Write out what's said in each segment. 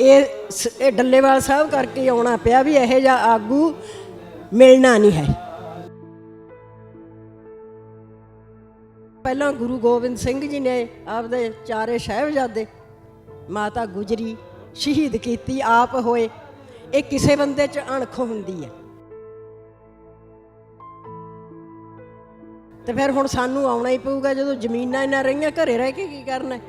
ਇਹ ਸ- ਇਹ ਡੱਲੇਵਾਲ ਸਾਹਿਬ ਕਰਕੇ ਹੀ ਆਉਣਾ ਪਿਆ ਵੀ ਇਹੋ ਜਿਹਾ ਆਗੂ ਮਿਲਣਾ ਨਹੀਂ ਹੈ। ਪਹਿਲਾਂ ਗੁਰੂ ਗੋਬਿੰਦ ਸਿੰਘ ਜੀ ਨੇ ਆਪਦੇ ਚਾਰੇ ਸਾਹਿਬਜ਼ਾਦੇ ਮਾਤਾ ਗੁਜਰੀ ਸ਼ਹੀਦ ਕੀਤੀ, ਆਪ ਹੋਏ। ਇਹ ਕਿਸੇ ਬੰਦੇ 'ਚ ਅਣਖ ਹੁੰਦੀ ਹੈ। ਤੇ ਫਿਰ ਹੁਣ ਸਾਨੂੰ ਆਉਣਾ ਹੀ ਪਊਗਾ, ਜਦੋਂ ਜ਼ਮੀਨਾਂ ਇਹਨਾਂ ਰਹੀਆਂ, ਘਰੇ ਰਹਿ ਕੇ ਕੀ ਕਰਨਾ ਹੈ?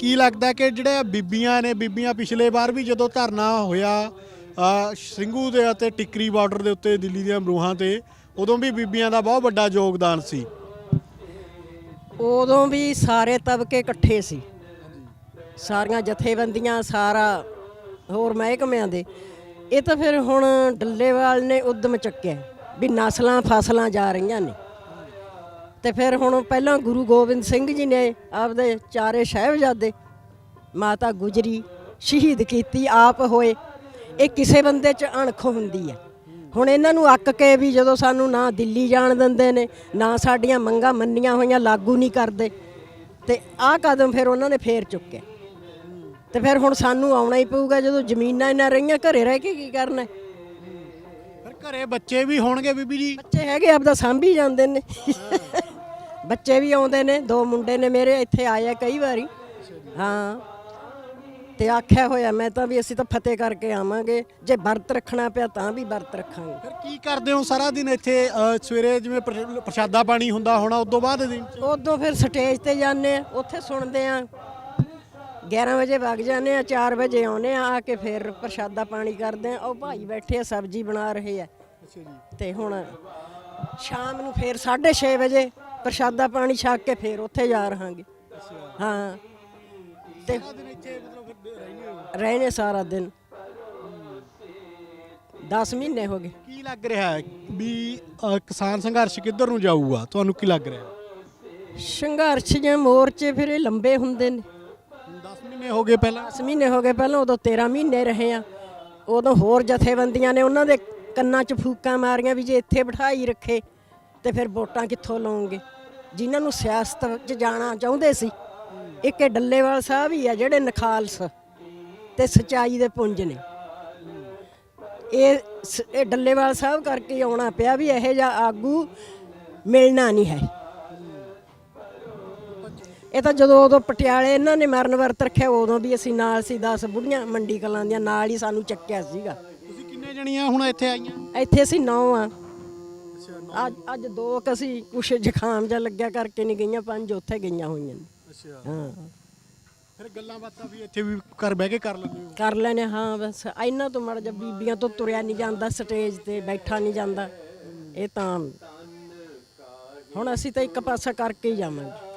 ਕੀ ਲੱਗਦਾ ਕਿ ਜਿਹੜੇ ਬੀਬੀਆਂ ਨੇ ਬੀਬੀਆਂ ਪਿਛਲੇ ਵਾਰ ਵੀ ਜਦੋਂ ਧਰਨਾ ਹੋਇਆ ਅ, ਸਿੰਘੂ ਦੇ ਅਤੇ ਟਿੱਕਰੀ ਬਾਰਡਰ ਦੇ ਉੱਤੇ ਦਿੱਲੀ ਦੀਆਂ ਮਰੂਹਾਂ ਤੇ ਉਦੋਂ ਵੀ ਬੀਬੀਆਂ ਦਾ ਬਹੁਤ ਵੱਡਾ ਯੋਗਦਾਨ ਸੀ? ਉਦੋਂ ਵੀ ਸਾਰੇ ਤਬਕੇ ਇਕੱਠੇ ਸੀ। ਸਾਰੀਆਂ ਜਥੇਬੰਦੀਆਂ ਸਾਰਾ ਹੋਰ ਮਹਿਕਮਿਆਂ ਦੇ। ਇਹ ਤਾਂ ਫਿਰ ਹੁਣ ਡੱਲੇਵਾਲ ਨੇ ਉਦਮ ਚੱਕਿਆ। ਵੀ ਨਸਲਾਂ ਫਸਲਾਂ ਜਾ ਰਹੀਆਂ ਨੇ। ਤੇ ਫਿਰ ਹੁਣ ਪਹਿਲਾਂ ਗੁਰੂ ਗੋਬਿੰਦ ਸਿੰਘ ਜੀ ਨੇ ਆਪਦੇ ਚਾਰੇ ਸਾਹਿਬਜ਼ਾਦੇ ਮਾਤਾ ਗੁਜਰੀ ਸ਼ਹੀਦ ਕੀਤੀ ਆਪ ਹੋਏ। ਇਹ ਕਿਸੇ ਬੰਦੇ 'ਚ ਅਣਖ ਹੁੰਦੀ ਹੈ। ਹੁਣ ਇਹਨਾਂ ਨੂੰ ਅੱਕ ਕੇ ਵੀ ਜਦੋਂ ਸਾਨੂੰ ਨਾ ਦਿੱਲੀ ਜਾਣ ਦਿੰਦੇ ਨੇ ਨਾ ਸਾਡੀਆਂ ਮੰਗਾਂ ਮੰਨੀਆਂ ਹੋਈਆਂ ਲਾਗੂ ਨਹੀਂ ਕਰਦੇ। ਤੇ ਆਹ ਕਦਮ ਫਿਰ ਉਹਨਾਂ ਨੇ ਫੇਰ ਚੁੱਕਿਆ। ਤੇ ਫਿਰ ਹੁਣ ਸਾਨੂੰ ਆਉਣਾ ਹੀ ਪਊਗਾ ਜਦੋਂ ਜ਼ਮੀਨਾਂ ਇਹਨਾਂ ਰਹੀਆਂ ਘਰੇ ਰਹਿ ਕੇ ਕੀ ਕਰਨਾ? ਫਿਰ ਘਰੇ ਬੱਚੇ ਵੀ ਹੋਣਗੇ ਬੀਬੀ ਜੀ। ਬੱਚੇ ਹੈਗੇ ਆਪਦਾ ਸਾਂਭੀ ਜਾਂਦੇ ਨੇ। ਬੱਚੇ ਵੀ ਆਉਂਦੇ ਨੇ ਦੋ ਮੁੰਡੇ ਨੇ ਮੇਰੇ ਇੱਥੇ ਆਏ ਆ ਕਈ ਵਾਰੀ। ਹਾਂ। ਤੇ ਆਖਿਆ ਹੋਇਆ ਮੈਂ ਤਾਂ ਵੀ ਅਸੀਂ ਤਾਂ ਫਤਿਹ ਕਰਕੇ ਆਵਾਂਗੇ। ਜੇ ਵਰਤ ਰੱਖਣਾ ਪਿਆ ਤਾਂ ਵੀ ਵਰਤ ਰੱਖਾਂਗੇ। ਫਿਰ ਕੀ ਕਰਦੇ ਹੋ ਸਾਰਾ ਦਿਨ ਇੱਥੇ ਸਵੇਰੇ ਜਿਵੇਂ ਪ੍ਰ- ਪ੍ਰਸ਼ਾਦਾ ਪਾਣੀ ਹੁੰਦਾ ਹੋਣਾ ਉਦੋਂ ਬਾਅਦ ਦਿਨ ਉਦੋਂ ਫਿਰ ਸਟੇਜ ਤੇ ਜਾਂਦੇ ਆ ਉੱਥੇ ਸੁਣਦੇ ਆ। 11 ਵਜੇ ਵਗ ਜਾਂਦੇ ਆ 4 ਵਜੇ ਆਉਨੇ ਆ ਆ ਕੇ ਫਿਰ ਪ੍ਰਸ਼ਾਦਾ ਪਾਣੀ ਕਰਦੇ ਆ। ਉਹ ਭਾਈ ਬੈਠੇ ਆ ਸਬਜ਼ੀ ਬਣਾ ਰਹੇ ਆ। ਅੱਛਾ ਜੀ। ਤੇ ਹੁਣ ਸ਼ਾਮ ਨੂੰ ਫੇਰ 6:30 ਵਜੇ ਪ੍ਰਸ਼ਾਦਾ ਪਾਣੀ ਛਕ ਕੇ ਫੇਰ ਉੱਥੇ ਜਾ ਰਹਾਂਗੇ। ਹਾਂ। ਤੇ ਸਾਰਾ ਦਿਨ ਇੱਥੇ ਮਤਲਬ ਫਿਰ ਰਹਿੰਦੇ ਹੋ ਰਹੇ ਨੇ ਸਾਰਾ ਦਿਨ। 10 ਮਹੀਨੇ ਹੋ ਗਏ। ਕੀ ਲੱਗ ਰਿਹਾ ਹੈ ਵੀ ਅ, ਕਿਸਾਨ ਸੰਘਰਸ਼ ਕਿੱਧਰ ਨੂੰ ਜਾਊਗਾ? ਤੁਹਾਨੂੰ ਕੀ ਲੱਗ ਰਿਹਾ ਸੰਘਰਸ਼ ਜਾਂ ਮੋਰਚੇ ਫਿਰ ਇਹ ਲੰਬੇ ਹੁੰਦੇ ਨੇ। 10 ਮਹੀਨੇ ਹੋ ਗਏ ਪਹਿਲਾਂ? 10 ਮਹੀਨੇ ਹੋ ਗਏ ਪਹਿਲਾਂ ਉਦੋਂ 13 ਮਹੀਨੇ ਰਹੇ ਆ। ਉਦੋਂ ਹੋਰ ਜਥੇਬੰਦੀਆਂ ਨੇ ਉਹਨਾਂ ਦੇ ਕੰਨਾਂ 'ਚ ਫੂਕਾਂ ਮਾਰੀਆਂ ਵੀ ਜੇ ਇੱਥੇ ਬਿਠਾਈ ਰੱਖੇ। ਤੇ ਫਿਰ ਵੋਟਾਂ ਕਿੱਥੋਂ ਲਓਗੇ ਜਿਨ੍ਹਾਂ ਨੂੰ ਸਿਆਸਤ 'ਚ ਜਾਣਾ ਚਾਹੁੰਦੇ ਸੀ। ਇੱਕ ਇਹ ਡੱਲੇਵਾਲ ਸਾਹਿਬ ਹੀ ਆ ਜਿਹੜੇ ਨਖਾਲਸ ਤੇ ਸਚਾਈ ਦੇ ਪੁੰਜ ਨੇ। ਇਹ ਸ- ਇਹ ਡੱਲੇਵਾਲ ਸਾਹਿਬ ਕਰਕੇ ਹੀ ਆਉਣਾ ਪਿਆ ਵੀ ਇਹੋ ਜਿਹਾ ਆਗੂ ਮਿਲਣਾ ਨਹੀਂ ਹੈ। ਇਹ ਤਾਂ ਜਦੋਂ ਉਦੋਂ ਪਟਿਆਲੇ ਇਹਨਾਂ ਨੇ ਮਰਨ ਵਰਤ ਰੱਖਿਆ ਉਦੋਂ ਵੀ ਅਸੀਂ ਨਾਲ ਸੀ 10 ਬੁੜੀਆਂ ਮੰਡੀ ਕਲਾਂ ਦੀਆਂ ਨਾਲ ਹੀ ਸਾਨੂੰ ਚੱਕਿਆ ਸੀਗਾ। ਤੁਸੀਂ ਕਿੰਨੇ ਜਣੀਆਂ ਹੁਣ ਇੱਥੇ ਆਈਆਂ? ਇੱਥੇ ਅਸੀਂ ਨੌ ਆ। ਅੱਜ ਅੱਜ ਦੋ ਕ ਅਸੀਂ ਕੁਛ ਜ਼ੁਕਾਮ ਜਿਹਾ ਲੱਗਿਆ ਕਰਕੇ ਨਹੀਂ ਗਈਆਂ ਪੰਜ ਉੱਥੇ ਗਈਆਂ ਹੋਈਆਂ ਨੇ। ਅੱਛਾ। ਹਾਂ। ਫਿਰ ਗੱਲਾਂ ਬਾਤਾਂ ਵੀ ਇੱਥੇ ਵੀ ਘਰ ਬਹਿ ਕੇ ਕਰ ਲੈਂਦੇ ਹੋ? ਕਰ ਲੈਨੇ ਹਾਂ ਬਸ ਇਹਨਾਂ ਤੋਂ ਮੜ ਜਾ ਬੀਬੀਆਂ ਤੋਂ ਤੁਰਿਆ ਨਹੀਂ ਜਾਂਦਾ ਸਟੇਜ ਤੇ ਬੈਠਾ ਨਹੀਂ ਜਾਂਦਾ। ਇਹ ਤਾਂ ਹੁਣ ਅਸੀਂ ਤਾਂ ਇੱਕ ਪਾਸਾ ਕਰਕੇ ਹੀ ਜਾਵਾਂਗੇ।